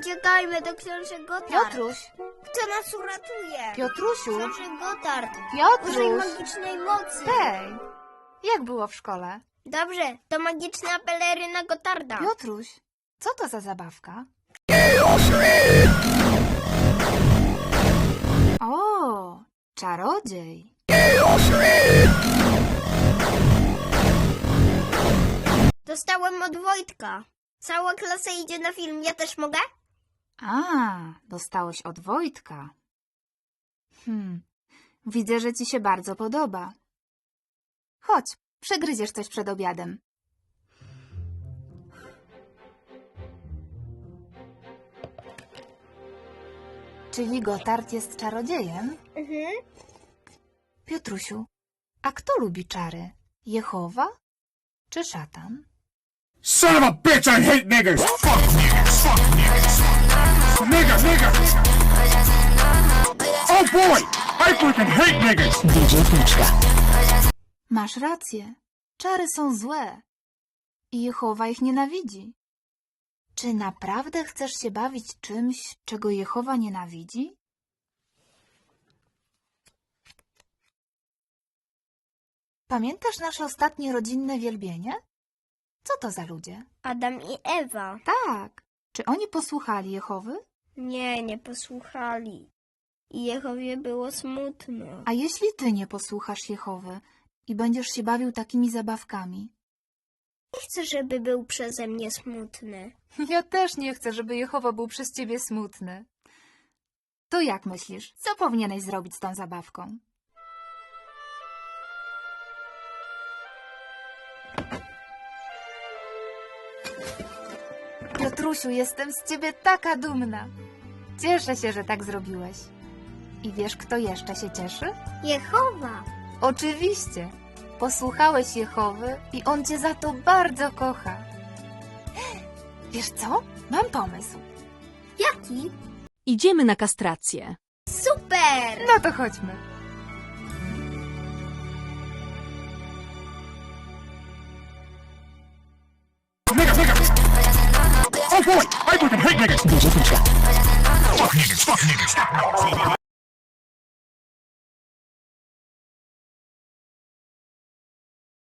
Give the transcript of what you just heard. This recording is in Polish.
książę Gotard. Piotruś, Kto nas uratuje? Piotrusiu, Książę Gotard. Użyj Piotruś. magicznej mocy. Hej, jak było w szkole? Dobrze, to magiczna peleryna Gotarda. Piotruś, co to za zabawka? O, czarodziej. Dostałem od Wojtka. Cała klasa idzie na film, ja też mogę? A, dostałeś od Wojtka. Hmm, widzę, że ci się bardzo podoba. Chodź, przegryziesz coś przed obiadem. Czyli Gotard jest czarodziejem? Mhm. Piotrusiu, a kto lubi czary? Jehowa czy szatan? Son of a bitch, I hate niggers. Fuck niggers. Fuck niggers. Nigga, nigga. Oh boy, I freaking hate niggers. Masz rację. Czary są złe. I Jehowa ich nienawidzi. Czy naprawdę chcesz się bawić czymś, czego Jehowa nienawidzi? Pamiętasz nasze ostatnie rodzinne wielbienie? Co to za ludzie? Adam i Ewa. Tak. Czy oni posłuchali Jehowy? Nie, nie posłuchali. I Jehowie było smutno. A jeśli ty nie posłuchasz Jehowy i będziesz się bawił takimi zabawkami? Nie chcę, żeby był przeze mnie smutny. Ja też nie chcę, żeby Jehowa był przez ciebie smutny. To jak myślisz, co powinieneś zrobić z tą zabawką? Piotrusiu, jestem z ciebie taka dumna. Cieszę się, że tak zrobiłeś. I wiesz, kto jeszcze się cieszy? Jehowa! Oczywiście. Posłuchałeś Jehowy i on cię za to bardzo kocha. Wiesz co? Mam pomysł. Jaki? Idziemy na kastrację. Super! No to chodźmy. Boy, I freaking hate niggers. Fuck niggers. Fuck niggers.